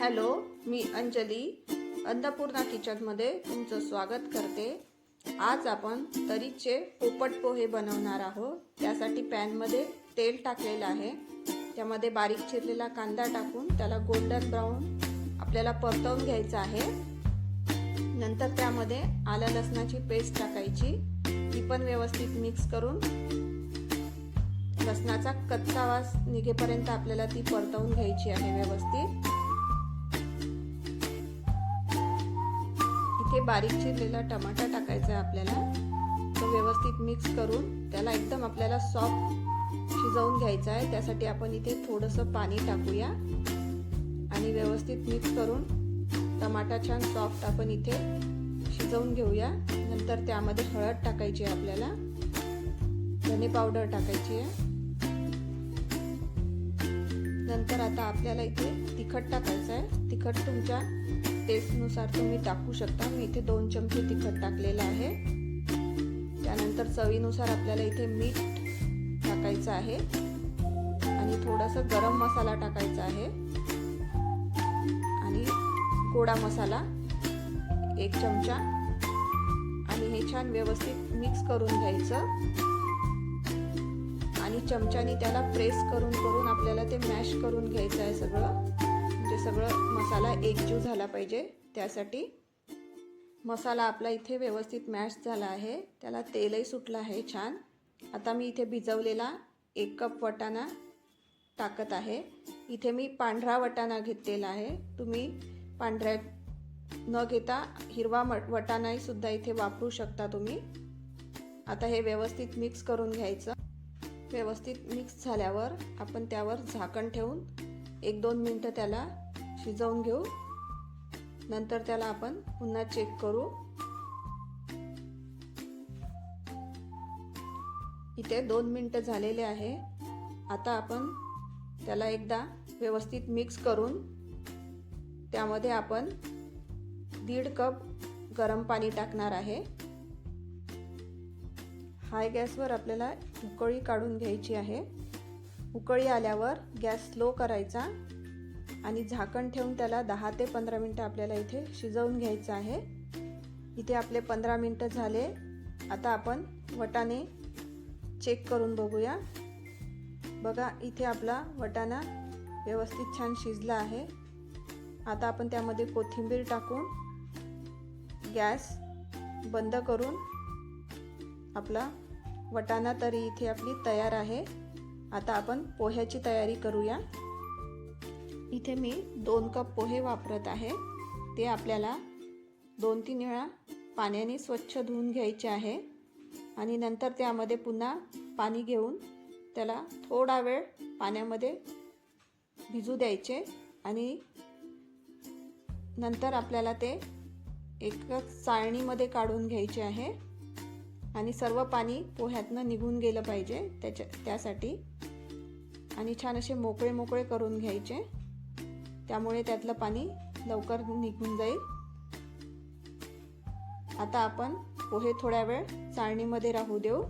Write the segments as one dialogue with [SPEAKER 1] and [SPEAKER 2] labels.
[SPEAKER 1] Hello मी अंजली अन्नपूर्णा किचनमध्ये तुमचं स्वागत करते. आज आपण तरीचे पोपट पोहे बनवणार आहोत. त्यासाठी पॅनमध्ये तेल टाकलेलं आहे. त्यामध्ये बारीक चिरलेला कांदा टाकून त्याला गोल्डन ब्राऊन आपल्याला परतवून घ्यायचं आहे. नंतर त्यामध्ये आलं लसणाची पेस्ट टाकायची. ती पण व्यवस्थित मिक्स करून लसणाचा कच्चा वास निघेपर्यंत आपल्याला ती परतवून घ्यायची आहे व्यवस्थित. बारीक चिरलेला टमाटा टाकायचा आहे आपल्याला. तो व्यवस्थित मिक्स करून त्याला एकदम आपल्याला सॉफ्ट शिजवून घ्यायचा आहे. त्यासाठी आपण इथे थोडंसं पाणी टाकूया. आणि व्यवस्थित मिक्स करून टमाटा छान सॉफ्ट आपण इथे शिजवून घेऊया. नंतर त्यामध्ये हळद टाकायची आहे आपल्याला. धने पावडर टाकायची आहे. नंतर आता आपल्याला इथे तिखट टाकायचं आहे. तिखट तुमच्या टेस्टनुसार तुम्ही टाकू शकता. मी इथे दोन चमचे तिखट टाकलेलं आहे. त्यानंतर चवीनुसार आपल्याला इथे मीठ टाकायचं आहे. आणि थोडंसं गरम मसाला टाकायचा आहे. आणि गोडा मसाला एक चमचा. आणि हे छान व्यवस्थित मिक्स करून घ्यायचं. आणि चमच्याने त्याला प्रेस करून करून आपल्याला ते मॅश करून घ्यायचं आहे सगळं. सगळं मसाला एकजीव झाला पाहिजे. त्यासाठी मसाला आपला इथे व्यवस्थित मॅश झाला आहे. त्याला तेलही सुटलं आहे छान. आता मी इथे भिजवलेला एक कप वटाणा टाकत आहे. इथे मी पांढरा वटाणा घेतलेला आहे. तुम्ही पांढऱ्या न घेता हिरवा मट वटाणाही सुद्धा इथे वापरू शकता तुम्ही. आता हे व्यवस्थित मिक्स करून घ्यायचं. व्यवस्थित मिक्स झाल्यावर आपण त्यावर झाकण ठेवून एक दोन मिनटं त्याला शिजवून घेऊ. नंतर त्याला आपण पुन्हा चेक करू. इथे दोन मिनटं झालेले आहे. आता आपण त्याला एकदा व्यवस्थित मिक्स करून त्यामध्ये आपण दीड कप गरम पाणी टाकणार आहे. हाय गॅसवर आपल्याला उकळी काढून घ्यायची आहे. उकळी आल्यावर गॅस स्लो करायचा. आणि झाकण ठेवून त्याला दहा ते पंधरा मिनटं आपल्याला इथे शिजवून घ्यायचं आहे. इथे आपले पंधरा मिनटं झाले. आता आपण वटाणे चेक करून बघूया. बघा इथे आपला वटाणा व्यवस्थित छान शिजला आहे. आता आपण त्यामध्ये कोथिंबीर टाकून गॅस बंद करून आपला वटाणा तरी इथे आपली तयार आहे. आता आपण पोह्याची तयारी करूया. इथे मी दोन कप पोहे वापरत आहे. ते आपल्याला दोन तीन वेळा पाण्याने स्वच्छ धुवून घ्यायचे आहे. आणि नंतर त्यामध्ये पुन्हा पाणी घेऊन त्याला थोडा वेळ पाण्यामध्ये भिजू द्यायचे. आणि नंतर आपल्याला ते एकच चाळणीमध्ये काढून घ्यायचे आहे. आणि सर्व पाणी पोह्यातनं निघून गेलं पाहिजे त्याच्या त्यासाठी. आणि छान असे मोकळे मोकळे करून घ्यायचे. त्यामुळे त्यातलं पाणी लवकर निघून जाईल. आता आपण पोहे थोड्या वेळ चाळणीमध्ये राहू देऊ.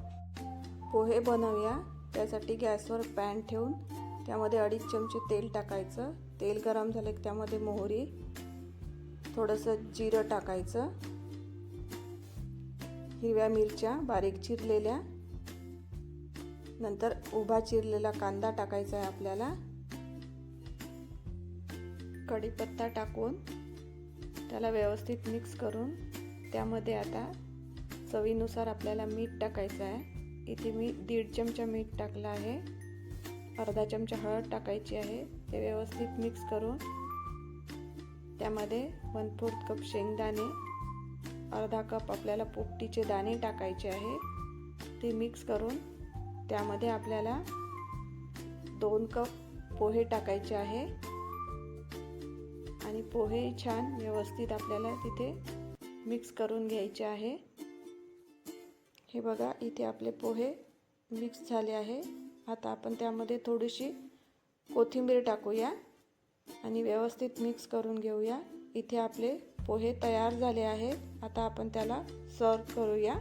[SPEAKER 1] पोहे बनवूया. त्यासाठी गॅसवर पॅन ठेवून त्यामध्ये अडीच चमचे तेल टाकायचं. तेल गरम झाले की त्यामध्ये मोहरी थोडंसं जिरं टाकायचं. हिरव्या मिरच्या बारीक चिरलेल्या. नंतर उभा चिरलेला कांदा टाकायचा आहे आपल्याला. कढीपत्ता टाकून त्याला व्यवस्थित मिक्स करून त्यामध्ये आता चवीनुसार आपल्याला मीठ टाकायचं आहे. इथे मी दीड चमचा मीठ टाकलं आहे. अर्धा चमचा हळद टाकायची आहे. ते व्यवस्थित मिक्स करून त्यामध्ये वन फोर्थ कप शेंगदाणे अर्धा कप आपल्याला पोपटीचे दाणे टाकायचे आहे. ते मिक्स करून त्यामध्ये आपल्याला दोन कप पोहे टाकायचे आहे. आणि पोहे छान व्यवस्थित आपल्याला तिथे मिक्स करून घ्यायचे आहे. हे बघा इथे आपले पोहे मिक्स झाले आहे. आता आपण त्यामध्ये थोडीशी कोथिंबीर टाकूया आणि व्यवस्थित मिक्स करून घेऊया. इथे आपले पोहे तयार झाले आहेत आता आपण त्याला सर्व करूया.